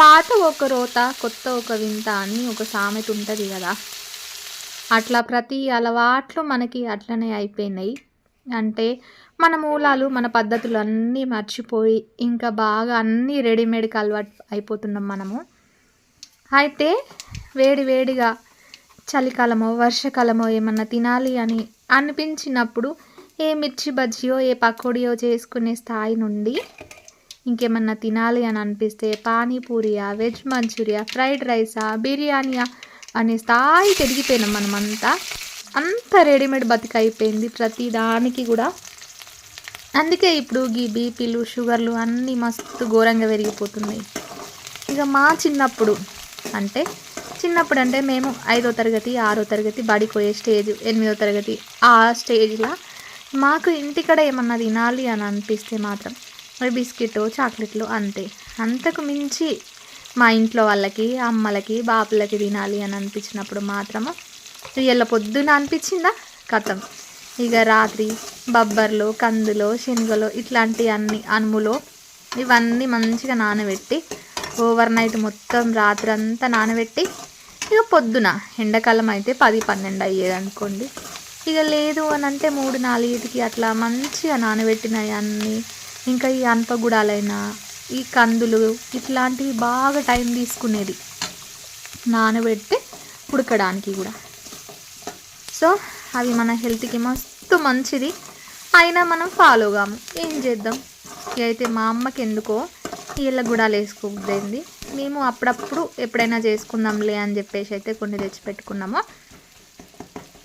పాత ఒక రోత కొత్త ఒక వింత అని ఒక సామెత ఉంటుంది కదా. అట్లా ప్రతి అలవాట్లు మనకి అట్లనే అయిపోయినాయి. అంటే మన మూలాలు మన పద్ధతులు అన్నీ మర్చిపోయి ఇంకా బాగా అన్నీ రెడీమేడ్కి అలవాటు అయిపోతున్నాం మనము. అయితే వేడి వేడిగా చలికాలమో వర్షకాలమో ఏమన్నా తినాలి అని అనిపించినప్పుడు ఏ మిర్చి బజ్జియో ఏ పకోడియో చేసుకునే స్థాయి నుండి ఇంకేమన్నా తినాలి అని అనిపిస్తే పానీపూరియా వెజ్ మంచూరియా ఫ్రైడ్ రైసా బిర్యానీయా అనే స్థాయికి ఎదిగిపోయినాం మనమంతా. అంత రెడీమేడ్ బతిక అయిపోయింది ప్రతి దానికి కూడా. అందుకే ఇప్పుడు ఈ బీపీలు షుగర్లు అన్నీ మస్తు ఘోరంగా పెరిగిపోతున్నాయి. ఇక మా చిన్నప్పుడు అంటే చిన్నప్పుడు అంటే మేము ఐదో తరగతి ఆరో తరగతి బడికి పోయే స్టేజ్ ఎనిమిదో తరగతి ఆ స్టేజ్లో మాకు ఇంటికడ ఏమన్నా తినాలి అని అనిపిస్తే మాత్రం మరి బిస్కెట్ చాక్లెట్లు అంతే. అంతకు మించి మా ఇంట్లో వాళ్ళకి అమ్మలకి బాపులకి తినాలి అని అనిపించినప్పుడు మాత్రము ఇవాళ పొద్దున అనిపించిందా? కథం. ఇక రాత్రి బబ్బర్లు కందులు శనగలు ఇట్లాంటి అన్ని అనుములు ఇవన్నీ మంచిగా నానబెట్టి ఓవర్ నైట్ మొత్తం రాత్రి అంతా నానబెట్టి ఇక పొద్దున ఎండాకాలం అయితే పది పన్నెండు అయ్యేది అనుకోండి. ఇక లేదు అని అంటే మూడు నాలుగుకి అట్లా మంచిగా నానబెట్టినవి అన్నీ ఇంకా ఈ అనపగుడాలైనా ఈ కందులు ఇట్లాంటివి బాగా టైం తీసుకునేది నానబెట్టి ఉడకడానికి కూడా. సో అవి మన హెల్త్కి మస్తు మంచిది. అయినా మనం ఫాలో కాము. ఏం చేద్దాం? అయితే మా అమ్మకి ఎందుకో ఇళ్ళ గుడాలు వేసుకుంది మేము అప్పుడప్పుడు ఎప్పుడైనా చేసుకుందాంలే అని చెప్పేసి అయితే కొన్ని తెచ్చిపెట్టుకున్నాము.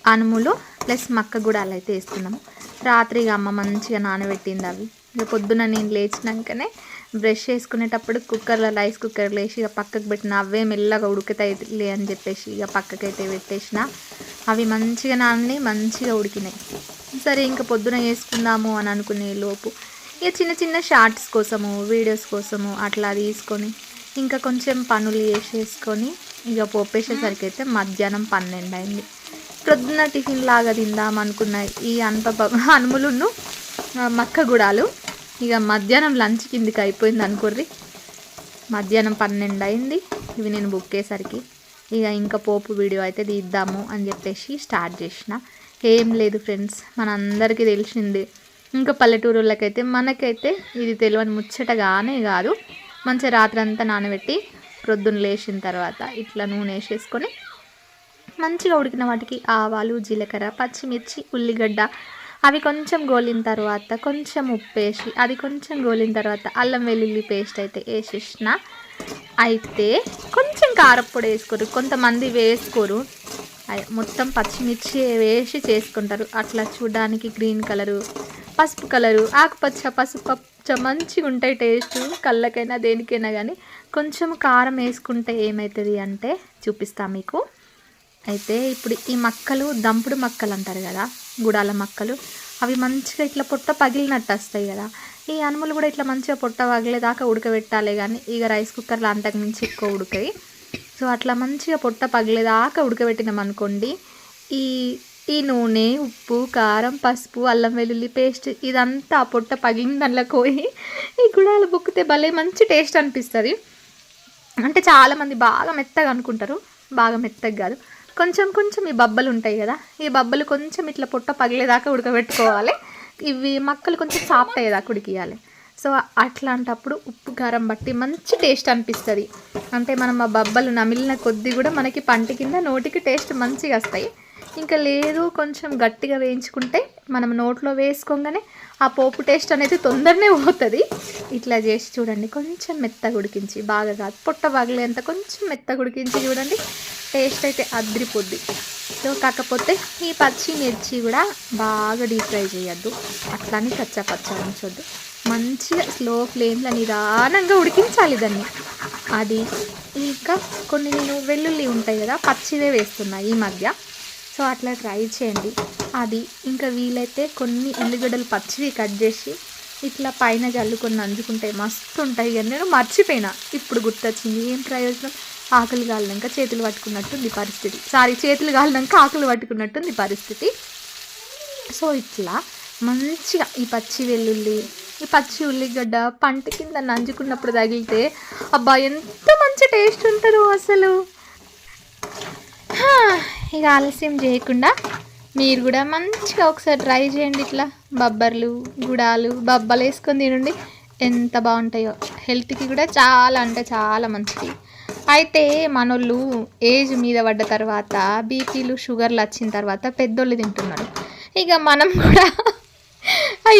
అనుములు ప్లస్ మక్క గుడాలు అయితే వేసుకున్నాము. రాత్రిగా అమ్మ మంచిగా నానబెట్టింది అవి. ఇక పొద్దున నేను లేచినాకనే బ్రష్ చేసుకునేటప్పుడు కుక్కర్లో రైస్ కుక్కర్లో వేసి ఇక పక్కకు పెట్టిన అవే మెల్లగా ఉడుకుతాయిలే అని చెప్పేసి ఇక పక్కకైతే పెట్టేసిన. అవి మంచిగా నాని మంచిగా ఉడికినాయి. సరే ఇంకా పొద్దున వేసుకుందాము అని అనుకునే లోపు ఇక చిన్న చిన్న షార్ట్స్ కోసము వీడియోస్ కోసము అట్లా తీసుకొని ఇంకా కొంచెం పనులు వేసేసుకొని ఇక పోపేసేసరికి అయితే మధ్యాహ్నం పన్నెండు అయింది. ప్రొద్దున టిఫిన్ లాగా తిందాం అనుకున్నాయి ఈ అనుప అనుములును మక్క గుడాలు ఇక మధ్యాహ్నం లంచ్ కిందికి అయిపోయింది అనుకోర్రి. మధ్యాహ్నం పన్నెండు అయింది. ఇవి నేను బుక్ చేసరికి. ఇక ఇంకా పోపు వీడియో అయితే తీద్దాము అని చెప్పేసి స్టార్ట్ చేసిన. ఏం లేదు ఫ్రెండ్స్ మనందరికీ తెలిసింది. ఇంకా పల్లెటూరులకైతే మనకైతే ఇది తెలియని ముచ్చటగానే కాదు. మంచిగా రాత్రంతా నానబెట్టి ప్రొద్దున లేచిన తర్వాత ఇట్లా నూనె వేసేసుకొని మంచిగా ఉడికిన వాటికి ఆవాలు జీలకర్ర పచ్చిమిర్చి ఉల్లిగడ్డ అవి కొంచెం గోలిన తర్వాత కొంచెం ఉప్పు వేసి అది కొంచెం గోలిన తర్వాత అల్లం వెల్లుల్లి పేస్ట్ అయితే వేసేసిన. అయితే కొంచెం కారప్పొడి వేసుకోరు కొంతమంది వేసుకోరు. మొత్తం పచ్చిమిర్చి వేసి చేసుకుంటారు. అట్లా చూడడానికి గ్రీన్ కలరు పసుపు కలరు ఆకుపచ్చ పసుపు పచ్చ మంచిగా ఉంటాయి టేస్ట్. కళ్ళకైనా దేనికైనా కానీ కొంచెం కారం వేసుకుంటే ఏమవుతుంది అంటే చూపిస్తా మీకు. అయితే ఇప్పుడు ఈ మక్కలు దంపుడు మక్కలు అంటారు కదా గుడాల మక్కలు. అవి మంచిగా ఇట్లా పొట్ట పగిలినట్టు వస్తాయి కదా. ఈ అనుములు కూడా ఇట్లా మంచిగా పొట్ట పగిలేదాకా ఉడకబెట్టాలి కానీ ఇక రైస్ కుక్కర్లో అంతకుమించి ఎక్కువ ఉడకాయి సో అట్లా మంచిగా పొట్ట పగిలేదాకా ఉడకబెట్టినాం అనుకోండి ఈ ఈ నూనె ఉప్పు కారం పసుపు అల్లం వెల్లుల్లి పేస్ట్ ఇదంతా ఆ పొట్ట పగిలిన దాంట్లో పోయి ఈ గుడాలు బుక్కితే భలే మంచి టేస్ట్ అనిపిస్తుంది. అంటే చాలామంది బాగా మెత్తగా అనుకుంటారు. బాగా మెత్తగా కాదు. కొంచెం కొంచెం ఈ బబ్బలు ఉంటాయి కదా ఈ బబ్బలు కొంచెం ఇట్లా పొట్ట పగిలేదాకా ఉడకబెట్టుకోవాలి. ఇవి మక్కలు కొంచెం సాఫ్ట్ అయ్యేదాకా ఉడికియాలి. సో అట్లాంటప్పుడు ఉప్పు కారం బట్టి మంచి టేస్ట్ అనిపిస్తుంది. అంటే మనం ఆ బబ్బలు నమిలిన కొద్దీ కూడా మనకి పంట కింద నోటికి టేస్ట్ మంచిగా వస్తాయి. ఇంకా లేదు కొంచెం గట్టిగా వేయించుకుంటే మనం నోట్లో వేసుకోగానే ఆ పోపు టేస్ట్ అనేది తొందరనే పోతుంది. ఇట్లా చేసి చూడండి కొంచెం మెత్తగా ఉడికించి బాగా కాదు పొట్ట బాగలేంత కొంచెం మెత్తగా ఉడికించి చూడండి. టేస్ట్ అయితే అద్రిపోద్ది. సో కాకపోతే ఈ పచ్చి మిర్చి కూడా బాగా డీప్ ఫ్రై చేయొద్దు. అట్లానే కచ్చా పచ్చ ఉంచొద్దు. మంచిగా స్లో ఫ్లేమ్లో నిదానంగా ఉడికించాలి దాన్ని. అది ఇంకా కొన్ని నేను వెల్లుల్లి ఉంటాయి కదా పచ్చివే వేస్తున్నా ఈ మధ్య. సో అట్లా ట్రై చేయండి. అది ఇంకా వీలైతే కొన్ని ఉల్లిగడ్డలు పచ్చివి కట్ చేసి ఇట్లా పైన చల్లుకొని నంచుకుంటే మస్తు ఉంటాయి కానీ నేను మర్చిపోయినా. ఇప్పుడు గుర్తొచ్చింది ఏం ప్రయోజనం? ఆకలి కాలినాక చేతులు పట్టుకున్నట్టుంది పరిస్థితి. సారీ చేతులు కాలినాక ఆకలి పట్టుకున్నట్టుంది పరిస్థితి. సో ఇట్లా మంచిగా ఈ పచ్చి వెల్లుల్లి ఈ పచ్చి ఉల్లిగడ్డ పంట కింద నంజుకున్నప్పుడు తగిలితే అబ్బా ఎంత మంచి టేస్ట్ ఉంటారు అసలు. ఇక ఆలస్యం చేయకుండా మీరు కూడా మంచిగా ఒకసారి ట్రై చేయండి ఇట్లా. బబ్బర్లు గుడాలు బబ్బలు వేసుకొని తినండి. ఎంత బాగుంటాయో. హెల్త్కి కూడా చాలా అంటే చాలా మంచిది. అయితే మనోళ్ళు ఏజ్ మీద పడ్డ తర్వాత బీపీలు షుగర్లు వచ్చిన తర్వాత పెద్దోళ్ళు తింటున్నారు. ఇక మనం కూడా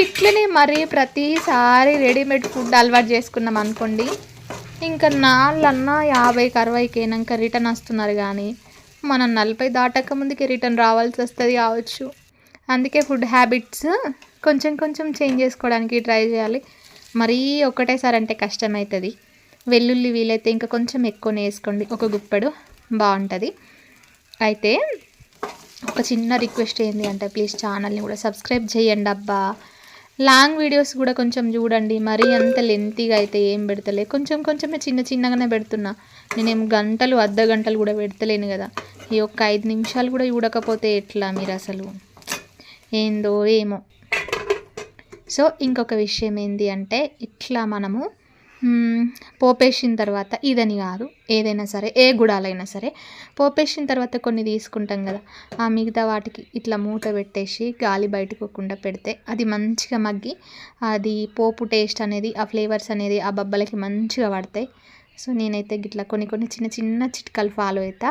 ఇట్లనే మరీ ప్రతిసారి రెడీమేడ్ ఫుడ్ అలవాటు చేసుకున్నాం అనుకోండి. ఇంకా నాళ్ళన్నా యాభైకి అరవైకి అయినాక రిటర్న్ వస్తున్నారు కానీ మనం నలభై దాటక ముందుకి రిటర్న్ రావాల్సి వస్తుంది కావచ్చు. అందుకే ఫుడ్ హ్యాబిట్స్ కొంచెం కొంచెం చేంజ్ చేసుకోవడానికి ట్రై చేయాలి. మరీ ఒకటేసారి అంటే కష్టమవుతుంది వెల్లుల్లి వీలైతే ఇంకా కొంచెం ఎక్కువనే వేసుకోండి. ఒక గుప్పడు బాగుంటుంది. అయితే ఒక చిన్న రిక్వెస్ట్ ఏంటి అంటే ప్లీజ్ ఛానల్ని కూడా సబ్స్క్రైబ్ చేయండి అబ్బా. లాంగ్ వీడియోస్ కూడా కొంచెం చూడండి. మరీ అంత లెంతీగా అయితే ఏం పెడతలే. కొంచెం కొంచెమే చిన్న చిన్నగానే పెడుతున్నా. నేనేం గంటలు అర్ధ గంటలు కూడా పెడతలేను కదా. ఈ ఒక్క ఐదు నిమిషాలు కూడా చూడకపోతే ఎట్లా మీరు అసలు? ఏందో ఏమో. సో ఇంకొక విషయం ఏంటి అంటే ఇట్లా మనము పోపేసిన తర్వాత ఇదని కాదు ఏదైనా సరే ఏ గుడాలైనా సరే పోపేసిన తర్వాత కొన్ని తీసుకుంటాం కదా ఆ మిగతా వాటికి ఇట్లా మూత పెట్టేసి గాలి బయటకోకుండా పెడితే అది మంచిగా మగ్గి అది పోపు టేస్ట్ అనేది ఆ ఫ్లేవర్స్ అనేది ఆ బబ్బలకి మంచిగా పడతాయి. సో నేనైతే ఇట్లా కొన్ని కొన్ని చిన్న చిన్న చిట్కాలు ఫాలో అవుతా